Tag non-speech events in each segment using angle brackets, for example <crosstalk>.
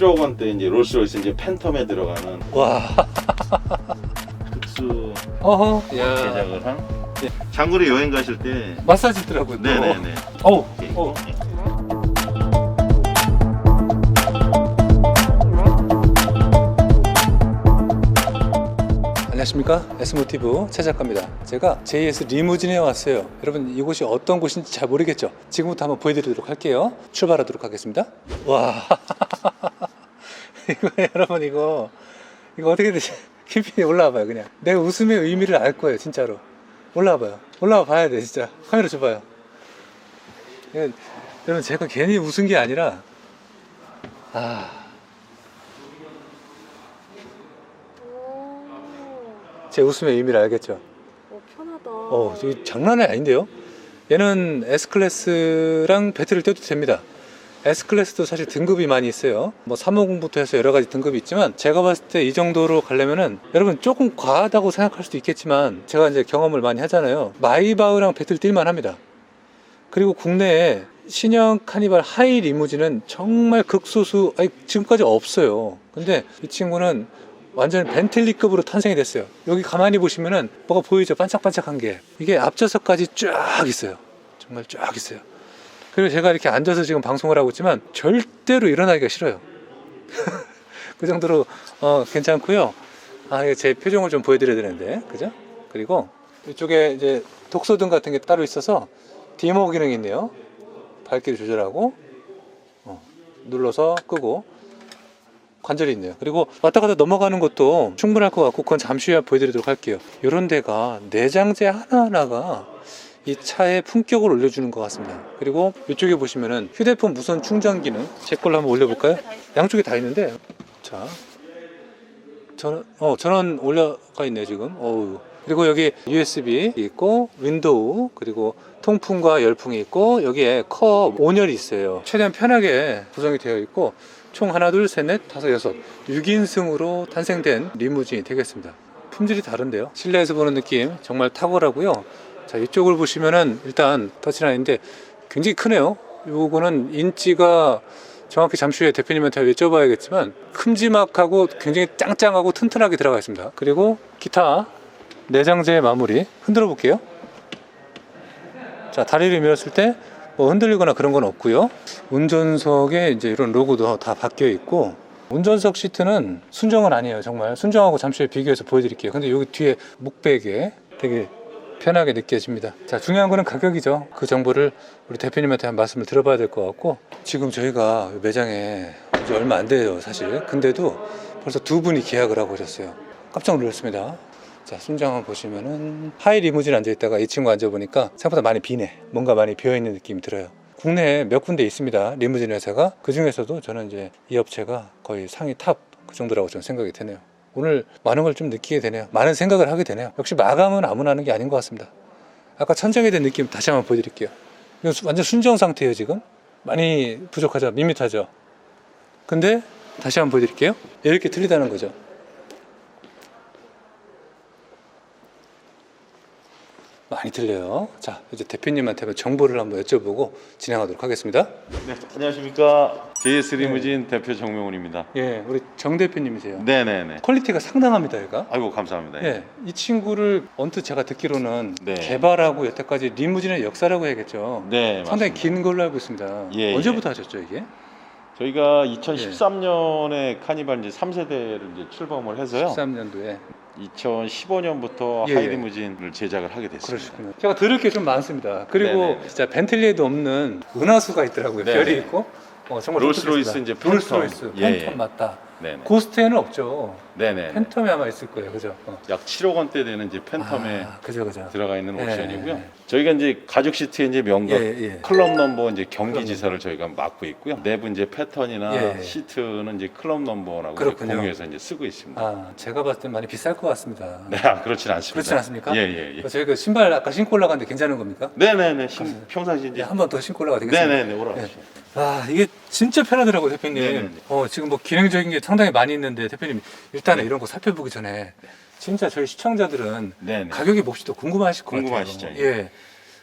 7억 원대 이제 롤스로이스 이제 팬텀에 들어가는 와. 특수 어허. 야. 제작을 한 장거리 여행 가실 때 마사지 있더라고요. 또. 네네네 어우. 어. 안녕하십니까 S모티브 최 작가입니다 제가 JS 리무진에 왔어요 여러분 이곳이 어떤 곳인지 잘 모르겠죠 지금부터 한번 보여드리도록 할게요 출발하도록 하겠습니다 와 <laughs> 이거 <laughs> 여러분 이거. 이거 어떻게 되지 캠핑에 올라와봐요 그냥. 내 웃음의 의미를 알 거예요 진짜로. 올라와봐요. 올라와 봐야 돼 진짜. 카메라 줘봐요. 이거 여러분 제가 괜히 웃은 게 아니라 아. 제 웃음의 의미를 알겠죠? 어, 편하다. 어, 장난이 아닌데요? 얘는 S클래스랑 배틀을 떼도 됩니다. S클래스도 사실 등급이 많이 있어요. 뭐 350부터 해서 여러 가지 등급이 있지만 제가 봤을 때 이 정도로 가려면은 여러분 조금 과하다고 생각할 수도 있겠지만 제가 이제 경험을 많이 하잖아요. 마이바흐랑 배틀 뛸만 합니다. 그리고 국내에 신형 카니발 하이 리무진은 정말 극소수, 아니, 지금까지 없어요. 근데 이 친구는 완전 벤틀리급으로 탄생이 됐어요. 여기 가만히 보시면은 뭐가 보이죠? 반짝반짝한 게. 이게 앞좌석까지 쫙 있어요. 정말 쫙 있어요. 그리고 제가 이렇게 앉아서 지금 방송을 하고 있지만 절대로 일어나기가 싫어요. <laughs> 그 정도로 어, 괜찮고요. 아, 이거 제 표정을 좀 보여드려야 되는데, 그죠? 그리고 이쪽에 이제 독소등 같은 게 따로 있어서 디모 기능이 있네요. 밝기를 조절하고 어, 눌러서 끄고 관절이 있네요. 그리고 왔다 갔다 넘어가는 것도 충분할 것 같고 그건 잠시 후에 보여드리도록 할게요. 이런 데가 내장재 하나하나가 이 차의 품격을 올려주는 것 같습니다. 그리고 이쪽에 보시면은 휴대폰 무선 충전 기능 제 걸로 한번 올려볼까요? 양쪽에 다 있는데 자 전원 어 전원 올려가 있네요 지금. 어우 그리고 여기 USB 있고 윈도우 그리고 통풍과 열풍이 있고 여기에 컵 온열이 있어요. 최대한 편하게 구성이 되어 있고 총 하나 둘셋넷 다섯 여섯 6인승으로 탄생된 리무진이 되겠습니다. 품질이 다른데요. 실내에서 보는 느낌 정말 탁월하고요. 자 이쪽을 보시면은 일단 터치라인인데 굉장히 크네요. 요거는 인치가 정확히 잠시 후에 대표님한테 여쭤봐야겠지만 큼지막하고 굉장히 짱짱하고 튼튼하게 들어가 있습니다. 그리고 기타 내장재 마무리 흔들어 볼게요. 자 다리를 밀었을 때 뭐 흔들리거나 그런 건 없고요. 운전석에 이제 이런 로고도 다 바뀌어 있고 운전석 시트는 순정은 아니에요. 정말 순정하고 잠시 후에 비교해서 보여드릴게요. 근데 여기 뒤에 목베개 되게 편하게 느껴집니다. 자 중요한 거는 가격이죠. 그 정보를 우리 대표님한테 한 말씀을 들어봐야 될 것 같고 지금 저희가 매장에 이제 얼마 안 돼요 사실. 근데도 벌써 두 분이 계약을 하고 오셨어요. 깜짝 놀랐습니다. 자, 순정한 보시면은 하이 리무진 앉아 있다가 이 친구 앉아 보니까 생각보다 많이 비네. 뭔가 많이 비어 있는 느낌이 들어요. 국내에 몇 군데 있습니다. 리무진 회사가 그 중에서도 저는 이제 이 업체가 거의 상위 탑 그 정도라고 저는 생각이 되네요. 오늘 많은 걸 좀 느끼게 되네요. 많은 생각을 하게 되네요. 역시 마감은 아무나 하는 게 아닌 것 같습니다. 아까 천정에 대한 느낌 다시 한번 보여드릴게요. 수- 완전 순정 상태예요 지금. 많이 부족하죠, 밋밋하죠. 근데 다시 한번 보여드릴게요. 이렇게 틀리다는 거죠. 많이 틀려요. 자, 이제 대표님한테 정보를 한번 여쭤보고 진행하도록 하겠습니다. 네 안녕하십니까 JS 리무진 대표 정명훈입니다 예, 우리 정 대표님이세요. 네네네 퀄리티가 상당합니다, 얘가. 아이고 감사합니다 예, 이 친구를 언뜻 제가 듣기로는 네. 개발하고 여태까지 리무진의 역사라고 해야겠죠. 네 상당히 맞습니다. 긴 걸로 알고 있습니다. 예, 언제부터 하셨죠, 이게? 저희가 2013년에 카니발 이제 3세대를 이제 출범을 해서요 13년도에. 2015년부터 예, 예. 하이리무진을 제작을 하게 됐습니다 그러시군요. 제가 들을 게 좀 많습니다. 그리고 네네. 진짜 벤틀리에도 없는 은하수가 있더라고요. 네네. 별이 있고. 어, 정말 롤스로이스. 이제. 롤스로이스 예, 팬텀 예. 맞다. 네네 고스트에는 없죠. 네네 팬텀에 아마 있을 거예요, 그죠? 어. 약 7억 원대 되는 이제 팬텀에 아, 그죠, 그죠. 들어가 있는 예, 옵션이고요. 예. 저희가 이제 가죽 시트에 이제 명각 예, 예. 클럽 넘버 이제 경기 클럽 지사를 저희가 맡고 있고요. 내부 이제 패턴이나 예, 예. 시트는 이제 클럽 넘버라고 이제 그렇군요. 공유해서 이제 쓰고 있습니다. 아, 제가 봤을 땐 많이 비쌀 것 같습니다. 네, 아, 그렇진 않습니다. 그렇진 않습니까? 예, 예, 예. 저희 그 신발 아까 신고 올라갔는데 괜찮은 겁니까? 네, 네, 네. 신- 평상시 이제 한 번 더 신고 올라가도 되겠습니다. 네, 네, 네. 오라오십시오. 아 이게 진짜 편하더라고요 대표님. 네네네. 어 지금 뭐 기능적인 게 상당히 많이 있는데 대표님 일단 은 이런 거 살펴보기 전에 진짜 저희 시청자들은 네, 네. 가격이 몹시도 궁금하실 것 궁금하시죠, 같아요. 예.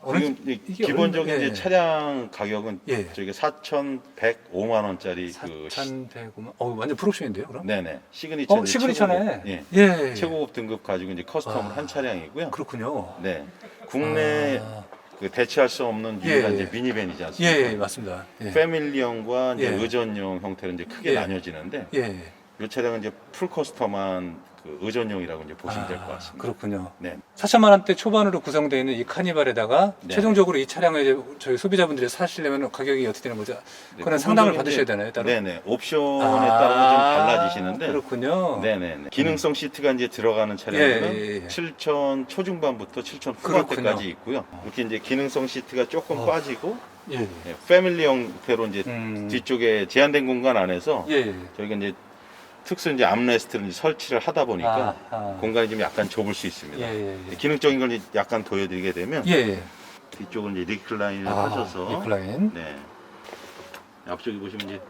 어느- 지금 이게 기본적인 이제 예. 차량 가격은 예. 저기 4,105만 원짜리 그 시- 4,100만. 어 완전 프로옵션인데요, 그럼? 네네 시그니처 어, 이제 시그니처네. 최고급, 예. 예. 최고급 등급 가지고 이제 커스텀을 아. 한 차량이고요. 그렇군요. 네 국내 아, 그 대체할 수 없는 유일한 예, 이제 예. 미니밴이지 예, 않습니까? 예, 맞습니다. 예. 패밀리형과 이제 예. 의전용 형태로 이제 크게 예. 나뉘어지는데 예. 이 차량은 이제 풀 커스텀한 그 의전용이라고 이제 보시면 될것 아, 같습니다. 그렇군요. 네. 4천만 원대 초반으로 구성되어 있는 이 카니발에다가 네. 최종적으로 이 차량을 이제 저희 소비자분들이 사시려면 가격이 어떻게 되는 거죠? 네, 그런 상담을 받으셔야 되나요, 따로? 네네 옵션에 아, 따라서 좀 달라지시는데 그렇군요. 네네네 기능성 시트가 이제 들어가는 차량은 예, 예, 예. 7천 초중반부터 7천 그렇군요. 후반대까지 있고요. 이렇게 이제 기능성 시트가 조금 어. 빠지고 예. 예, 패밀리 형태로 이제 음. 뒤쪽에 제한된 공간 안에서 예. 예. 저희가 이제 특수 이제 암레스트를 이제 설치를 하다 보니까 아, 아. 공간이 좀 약간 좁을 수 있습니다. 예, 예, 예. 기능적인 걸 이제 약간 보여드리게 되면 예, 예. 뒤쪽은 이제 리클라인을 아, 하셔서 리클라인. 네 앞쪽에 보시면 이제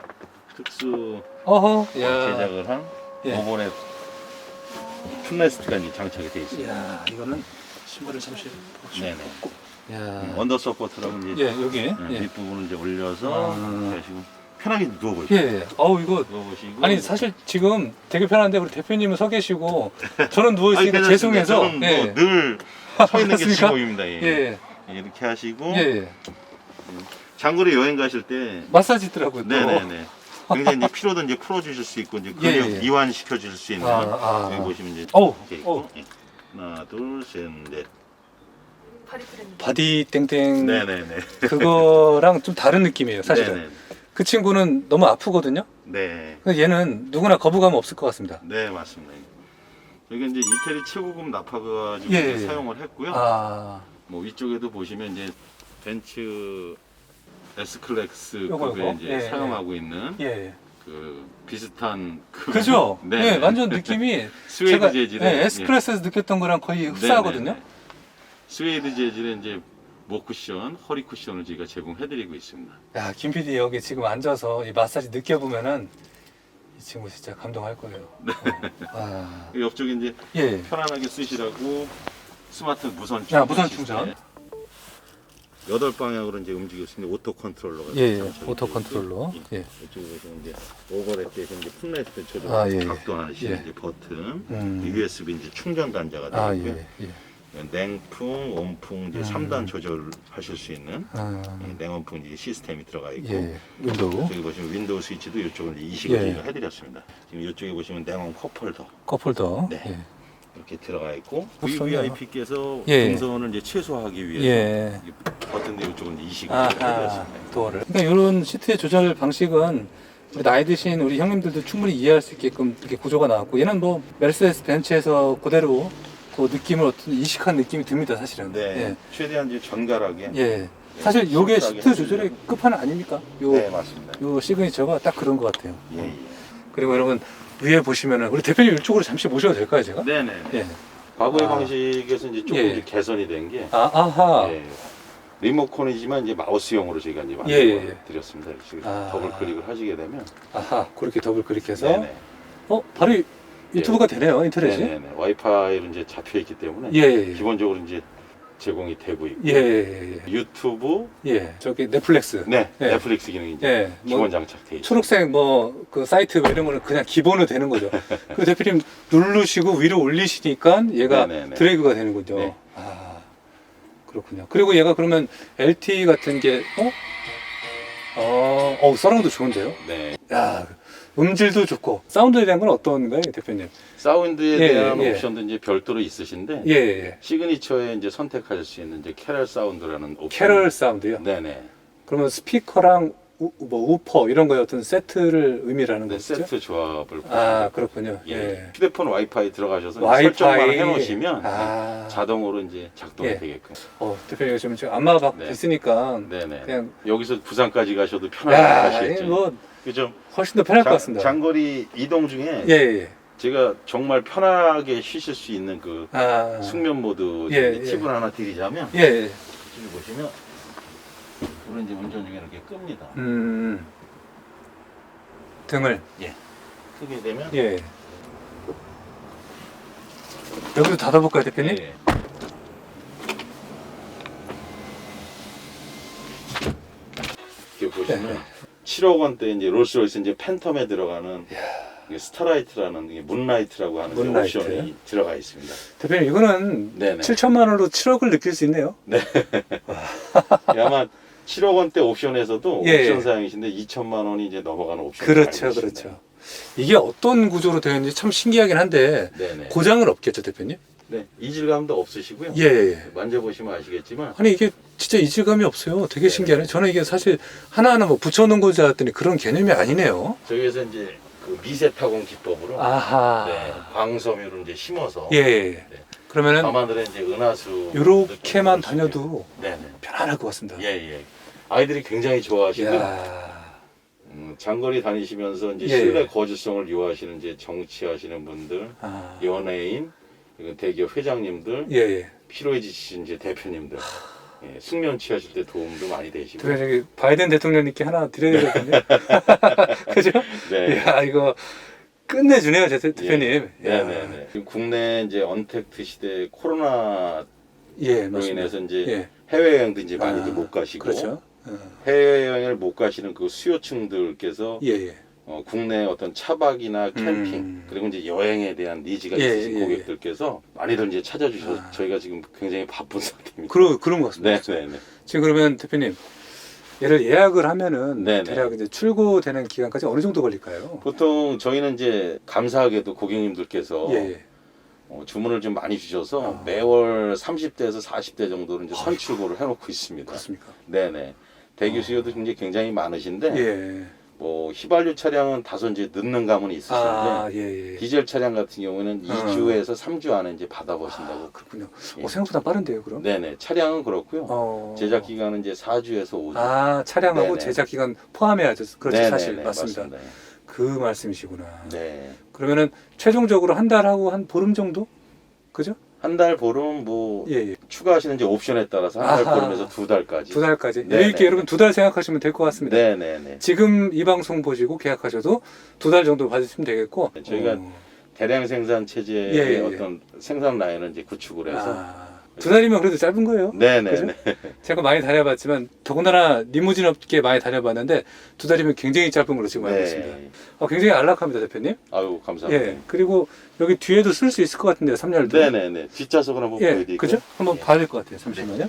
특수 어허. 야. 제작을 한 예. 오버넷 풋레스트가 이제 장착이 되어 있습니다. 야, 이거는 신발을 잠시 네네. 야. 언더 서포트라고 이제 예, 여기. 네, 예. 뒷부분을 이제 올려서 아. 하시고 편하게 누워보시고 예, 예. 어우, 이거 누워보시고 아니 사실 지금 되게 편한데 우리 대표님은 서 계시고 저는 누워 아니, 있으니까 괜찮습니다. 죄송해서 저는 예. 뭐늘 서 있는 게 그렇습니까? 직업입니다. 예. 예. 이렇게 하시고 예. 예. 장거리 여행 가실 때 마사지 있더라고요. 또. 네네네. 굉장히 이제 피로도 이제 풀어주실 수 있고 이제 예, 근육 예. 이완 시켜주실 수 있는 아, 아, 여기 아. 보시면 이제 어우, 이렇게 있고. 예. 하나 둘셋넷 바디 땡땡 네네네. 그거랑 좀 다른 느낌이에요, 사실은. 네네. 그 친구는 너무 아프거든요. 네. 근데 얘는 누구나 거부감 없을 것 같습니다. 네 맞습니다. 여기 이제 이태리 최고급 나파가 가지고 예, 이제 예. 사용을 했고요. 아, 뭐 위쪽에도 보시면 이제 벤츠 S 클래스 요거, 급에 요거? 이제 예, 사용하고 있는 예. 그 비슷한 그 그죠? <laughs> 네. 예, 완전 느낌이 <laughs> 스웨이드 제가 재질의 예, S클래스에서 느꼈던 거랑 거의 네, 흡사하거든요. 네, 네. 스웨이드 재질의 이제 목 쿠션, 허리 쿠션을 저희가 제공해드리고 있습니다. 야, 김 PD 여기 지금 앉아서 이 마사지 느껴보면은 이 친구 진짜 감동할 거예요. <laughs> 네. 어. 아, 그 옆쪽에 이제 예. 편안하게 쓰시라고 스마트 무선 아, 무선 시스템. 충전. 여덟 방향으로 이제 움직일 수 있는 오토 컨트롤러가 예, 예. 장착이 오토 되어 컨트롤러. 있고요. 예. 이쪽에 보시면 이제 오버랩 대신 이제 풋레스 트 조절 아, 예, 예. 각도하시는 예. 이제 버튼, 음. USB 이제 충전 단자가 아, 있고요. 예, 예. 냉풍, 온풍 이제 음. 삼 3단 조절하실 수 있는 아, 이 냉온풍 이제 시스템이 들어가 있고 예, 윈도우. 여기 보시면 윈도우 스위치도 이쪽으로 이식을 예. 저희가 해드렸습니다. 지금 이쪽에 보시면 냉온 컵홀더 컵홀더. 네. 예. 이렇게 들어가 있고 없어요. VVIP께서 예. 동선을 이제 최소화하기 위해서 예. 이 버튼도 이쪽은 이식을 아, 저희가 아, 해드렸습니다. 도어를. 그러니까 이런 시트의 조절 방식은 우리 나이 드신 우리 형님들도 충분히 이해할 수 있게끔 이렇게 구조가 나왔고 얘는 뭐 메르세데스 벤츠에서 그대로 그 느낌을 어떤 이식한 느낌이 듭니다, 사실은. 네, 최대한 이제 전갈하게. 예. 예. 사실 요게 시원하게 시트 조절의 해주려고. 끝판왕 아닙니까? 요, 네, 맞습니다. 요 시그니처가 딱 그런 것 같아요. 예, 예. 그리고 여러분 위에 보시면은 우리 대표님 이쪽으로 잠시 모셔도 될까요, 제가? 네 네. 예. 과거의 아. 방식에서 이제 조금 예. 이제 개선이 된 게 아, 아하. 예. 리모컨이지만 이제 마우스형으로 저희가 이제 예, 예, 만들어 예. 드렸습니다. 지금 아. 더블 클릭을 하시게 되면 아하. 그렇게 더블 클릭해서 네네. 어, 바로 유튜브가 되네요, 인터넷이. 네네네. 와이파이로 이제 잡혀 있기 때문에 예, 예. 기본적으로 이제 제공이 되고 있고 예, 예, 예. 유튜브 예, 저기 넷플릭스. 네 예. 넷플릭스 기능이 이제 예, 기본 뭐 장착돼 있죠. 초록색 뭐 그 사이트 뭐 이런 거는 그냥 기본으로 되는 거죠. <laughs> 그 대표님 누르시고 위로 올리시니까 얘가 네네네. 드래그가 되는군요. 네. 아 그렇군요. 그리고 얘가 그러면 LTE 같은 게 어? 어, 어 사운드 좋은데요? 네. 야 음질도 좋고 사운드에 대한 건 어떤가요, 대표님? 사운드에 예, 대한 예. 옵션도 이제 별도로 있으신데 예, 예. 시그니처에 이제 선택하실 수 있는 이제 캐럴 사운드라는 옵션. 캐럴 사운드요. 네네. 그러면 스피커랑 우, 뭐 우퍼 이런 거의 어떤 세트를 의미라는 네, 거죠? 세트 조합을 아 보시면 그렇군요. 예. 예. 휴대폰 와이파이 들어가셔서 와이파이. 설정만 해놓으시면 아. 자동으로 이제 작동이 예. 되게끔. 어, 대표님 요즘 지금 안마박 네. 있으니까 네네. 그냥 여기서 부산까지 가셔도 편하게 야, 가시겠죠. 뭐 그죠? 훨씬 더 편할 것 장- 같습니다. 장거리 이동 중에 예, 예. 제가 정말 편하게 쉬실 수 있는 그 아. 숙면 모드 예, 예. 팁을 하나 드리자면 예, 예. 여기 보시면 우리 이제 운전 중에 이렇게 끕니다. 음. 등을 크게 되면 예. 여기도 닫아볼까요, 대표님? 예. 이렇게 보시면 네. 7억 원대 이제 롤스로이스 이제 팬텀에 들어가는 이게 스타라이트라는 이게 문라이트라고 하는 이제 문라이트. 옵션이 들어가 있습니다. 대표님 이거는 네네. 7천만 원으로 7억을 느낄 수 있네요. <laughs> 예, 아마 7억 원대 옵션에서도 예. 옵션 사양이신데 2천만 원이 이제 넘어가는 옵션. 그렇죠, 그렇죠. 이게 어떤 구조로 되어 있는지 참 신기하긴 한데 네네. 고장은 없겠죠, 대표님? 네. 이질감도 없으시고요. 예, 예. 예. 만져보시면 아시겠지만 아니 이게 진짜 이질감이 없어요. 되게 네. 신기하네. 저는 이게 사실 하나하나 뭐 붙여놓은 거지 알았더니 그런 개념이 아니네요. 저기에서 이제 그 미세 타공 기법으로 아하. 네, 광섬유를 이제 심어서 예, 예. 네. 그러면은 밤하늘에 이제 은하수 이렇게만 느낌을 다녀도 네 네. 편안할 것 같습니다. 예, 예. 아이들이 굉장히 좋아하시고 이야. 음, 장거리 다니시면서 이제 예, 실내 예. 거주성을 요하시는 이제 정치하시는 분들, 아. 연예인, 그리고 대기업 회장님들, 예, 예. 피로해 지신 이제 대표님들, 예, 숙면 취하실 때 도움도 많이 되시고. 대표님 저기 바이든 대통령님께 하나 드려야 되거든요. <laughs> <laughs> 그죠? 네. 이야 이거 끝내주네요, 제 대- 대표님. 네, 이야. 네, 네. 지금 국내 이제 언택트 시대 코로나로 예, 맞습니다. 인해서 이제 예. 해외 여행도 이제 많이들 아, 못 가시고 그렇죠. 어. 해외 여행을 못 가시는 그 수요층들께서 예, 예. 어, 국내 어떤 차박이나 캠핑 음. 그리고 이제 여행에 대한 니즈가 예, 있으신 예, 고객들께서 많이들 이제 찾아주셔서 아. 저희가 지금 굉장히 바쁜 <laughs> 상태입니다. 그런 그런 것 같습니다. 네, 네, 네. 지금 그러면 대표님 얘를 예약을 하면은 네네. 대략 이제 출고되는 기간까지 어느 정도 걸릴까요? 보통 저희는 이제 감사하게도 고객님들께서 예, 예. 어, 주문을 좀 많이 주셔서 아. 매월 30대에서 40대 정도를 이제 선출고를 해놓고 있습니다. 그렇습니까? 네네. 대기 수요도 굉장히 굉장히 많으신데 예. 뭐 휘발유 차량은 다소 이제 늦는 감은 있으신데 아, 예, 예. 디젤 차량 같은 경우는 아. 2주에서 3주 안에 이제 받아보신다고. 아, 그렇군요. 예. 어, 생각보다 빠른데요, 그럼? 네네. 차량은 그렇고요. 어. 제작 기간은 이제 4주에서 5주. 아, 차량하고 네네. 제작 기간 포함해야죠. 그렇죠, 네네네, 사실 맞습니다. 맞습니다. 그 말씀이시구나. 네. 그러면은 최종적으로 한 달하고 한 보름 정도? 그죠? 한 달 보름 뭐 예, 예. 추가하시는 이제 옵션에 따라서 한 달 아하. 보름에서 두 달까지. 두 달까지. 네네. 여유 있게 여러분 두 달 생각하시면 될 것 같습니다. 네네네. 지금 이 방송 보시고 계약하셔도 두 달 정도 받으시면 되겠고. 네, 저희가 어. 대량 생산 체제의 예, 예, 예. 어떤 생산 라인을 이제 구축을 해서. 아, 두 달이면 그래도 짧은 거예요. 네네네. 제가 많이 다녀봤지만 더군다나 리무진 업계 많이 다녀봤는데 두 달이면 굉장히 짧은 걸로 지금 알고 있습니다. 네. 어, 굉장히 안락합니다, 대표님. 아유 감사합니다. 예. 그리고 여기 뒤에도 쓸 수 있을 것 같은데요, 3열도. 네네네. 뒷좌석을 한번 예, 보여드릴게요. 그죠? 한번 예. 봐야 될 것 같아요. 잠시만요.